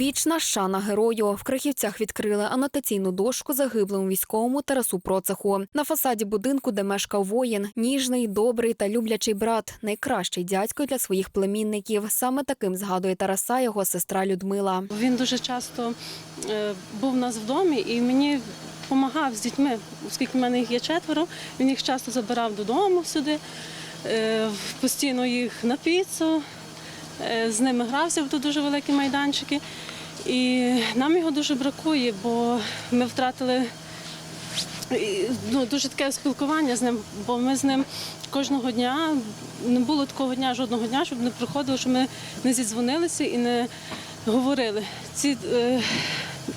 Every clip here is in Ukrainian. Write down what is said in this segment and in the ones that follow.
Вічна шана герою. В Крихівцях відкрили анотаційну дошку загиблому військовому Тарасу Процеху. На фасаді будинку, де мешкав воїн, ніжний, добрий та люблячий брат, найкращий дядько для своїх племінників. Саме таким згадує Тараса його сестра Людмила. Він дуже часто е, був у нас в домі і мені допомагав з дітьми, оскільки в мене їх є четверо. Він їх часто забирав додому сюди, е, постійно їх на піцу, з ними грався, тут дуже великі майданчики. І нам його дуже бракує, бо ми втратили ну, дуже таке спілкування з ним, бо ми з ним кожного дня не було такого дня, жодного дня, щоб не приходило, що ми не зідзвонилися і не говорили. Ці е,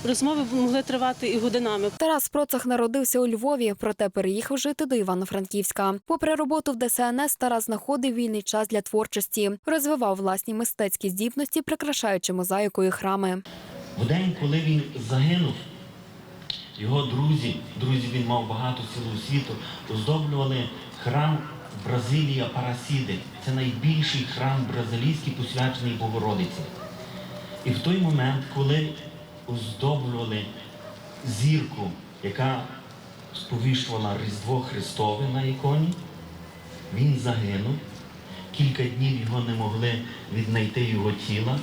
розмови могли тривати і годинами. Тарас Процех народився у Львові, проте переїхав жити до Івано-Франківська. Попри роботу в ДСНС, Тарас знаходив вільний час для творчості, розвивав власні мистецькі здібності, прикрашаючи мозаїкою храми. В день, коли він загинув, його друзі, друзі він мав багато цілого світу, оздоблювали храм Бразилія Парасіди. Це найбільший храм бразилійський, посвячений Богородиці. І в той момент, коли оздоблювали зірку, яка сповіщувала Різдво Христове на іконі, він загинув. Кілька днів його не могли віднайти його тіла.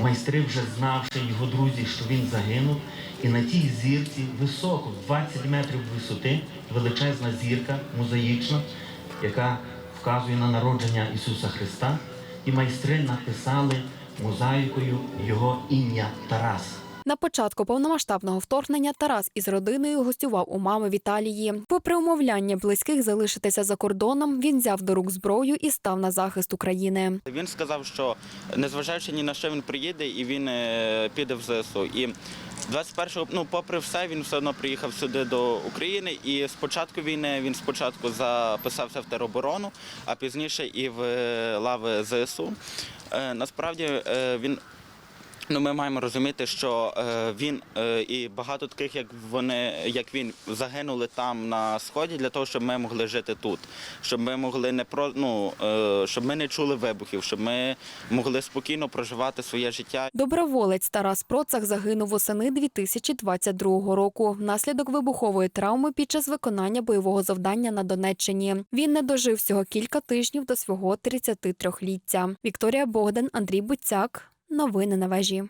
Майстри вже знавши його друзі, що він загинув, і на тій зірці високо, 20 метрів висоти, величезна зірка мозаїчна, яка вказує на народження Ісуса Христа. І майстри написали мозаїкою його ім'я Тарас. На початку повномасштабного вторгнення Тарас із родиною гостював у мами в Італії. Попри умовляння близьких залишитися за кордоном, він взяв до рук зброю і став на захист України. Він сказав, що незважаючи ні на що він приїде і він е, піде в ЗСУ. І 21-го, ну, попри все, він все одно приїхав сюди до України. І з початку війни він спочатку записався в тероборону, а пізніше і в е, лави ЗСУ. Е, Насправді е, він. Ну, ми маємо розуміти, що е, він е, і багато таких, як вони, як він, загинули там на сході для того, щоб ми могли жити тут, щоб ми могли не про ну е, щоб ми не чули вибухів, щоб ми могли спокійно проживати своє життя. Доброволець Тарас Процах загинув восени 2022 року внаслідок вибухової травми під час виконання бойового завдання на Донеччині. Він не дожив всього кілька тижнів до свого 33-ліття. Вікторія Богдан, Андрій Буцяк. Новини на вежі.